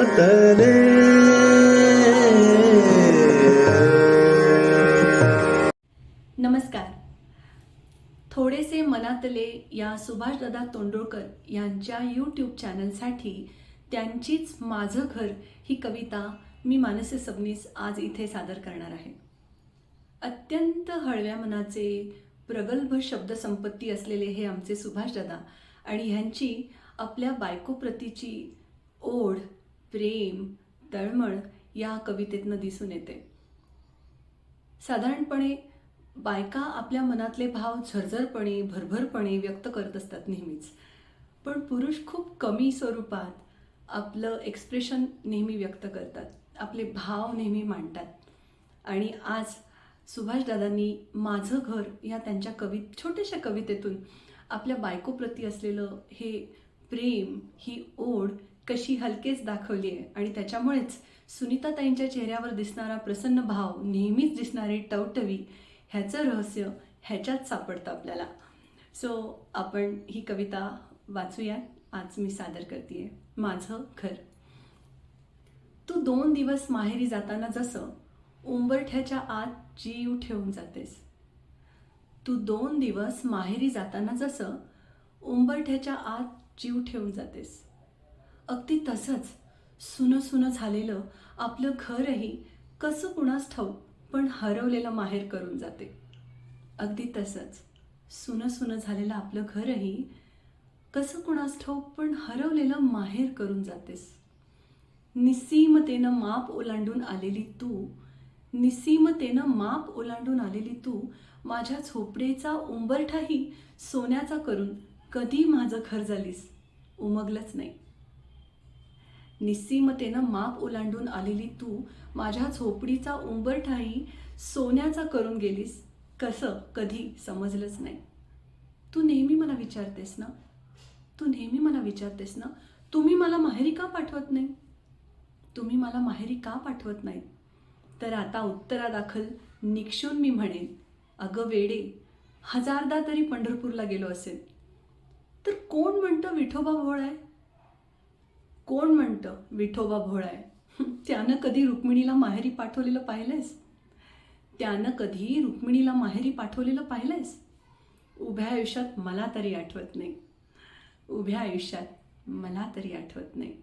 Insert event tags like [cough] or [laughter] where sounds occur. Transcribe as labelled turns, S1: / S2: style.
S1: वाटले. नमस्कार. थोडेसे मनातले या सुभाषदादा तोंडोळकर यांच्या यूट्यूब चॅनलसाठी त्यांचीच माझं घर ही कविता मी मानसे सबनीस आज इथे सादर करणार आहे. अत्यंत हळव्या मनाचे प्रगल्भ शब्दसंपत्ती असलेले हे आमचे सुभाषदादा आणि ह्यांची आपल्या बायकोप्रतीची ओढ प्रेम तळमळ या कवितेतनं दिसून येते. साधारणपणे बायका आपल्या मनातले भाव झरझरपणे भरभरपणे व्यक्त करत असतात नेहमीच. पण पुरुष खूप कमी स्वरूपात आपलं एक्सप्रेशन नेहमी व्यक्त करतात. आपले भाव नेहमी मांडतात. आणि आज सुभाषदादांनी माझं घर या त्यांच्या कवि छोट्याशा कवितेतून आपल्या बायकोप्रती असलेलं हे प्रेम ही ओढ कशी हलकेच दाखवली आहे. आणि त्याच्यामुळेच सुनीताताईंच्या चेहऱ्यावर दिसणारा प्रसन्न भाव नेहमीच दिसणारी टवटवी ह्याचं रहस्य ह्याच्यात सापडतं आपल्याला. सो आपण ही कविता वाचूया आज मी सादर करते माझं घर. तू दोन दिवस माहेरी जाताना जसं उंबरठ्याच्या आत जीव ठेवून जातेस. तू दोन दिवस माहेरी जाताना जसं उंबरठ्याच्या आत जीव ठेवून जातेस. अगदी तसंच. सुनं सुनं झालेलं आपलं घरही कसं कुणास ठाऊ पण हरवलेलं माहेर करून जाते. अगदी तसंच. सुनं सुनं झालेलं आपलं घरही कसं कुणास ठाऊक पण हरवलेलं माहेर करून जातेस. निस्सीमतेनं माप ओलांडून आलेली तू निस्सीमतेनं माप ओलांडून आलेली तू माझ्या झोपडेचा उंबरठाही सोन्याचा करून कधी माझं घर झालीस? उमगलंच नाही. निस्सीमतेनं माप ओलांडून आलेली तू माझ्या झोपडीचा उंबरठाही सोन्याचा करून गेलीस कसं कधी समजलंच नाही. तू नेहमी मला विचारतेस ना? तू नेहमी मला विचारतेस ना? तुम्ही मला माहेरी का पाठवत नाही? तुम्ही मला माहेरी का पाठवत नाही तर आता उत्तरादाखल निक्षून मी म्हणेन अगं वेडे हजारदा तरी पंढरपूरला गेलो असेल. तर कोण म्हणतं विठोबा भोळ आहे? कोण म्हणतं विठोबा भोळ आहे [laughs] त्यानं कधी रुक्मिणीला माहेरी पाठवलेलं पाहिलंयस? त्यानं कधी रुक्मिणीला माहेरी पाठवलेलं पाहिलंयस? उभ्या आयुष्यात मला तरी आठवत नाही. उभ्या आयुष्यात मला तरी आठवत नाही.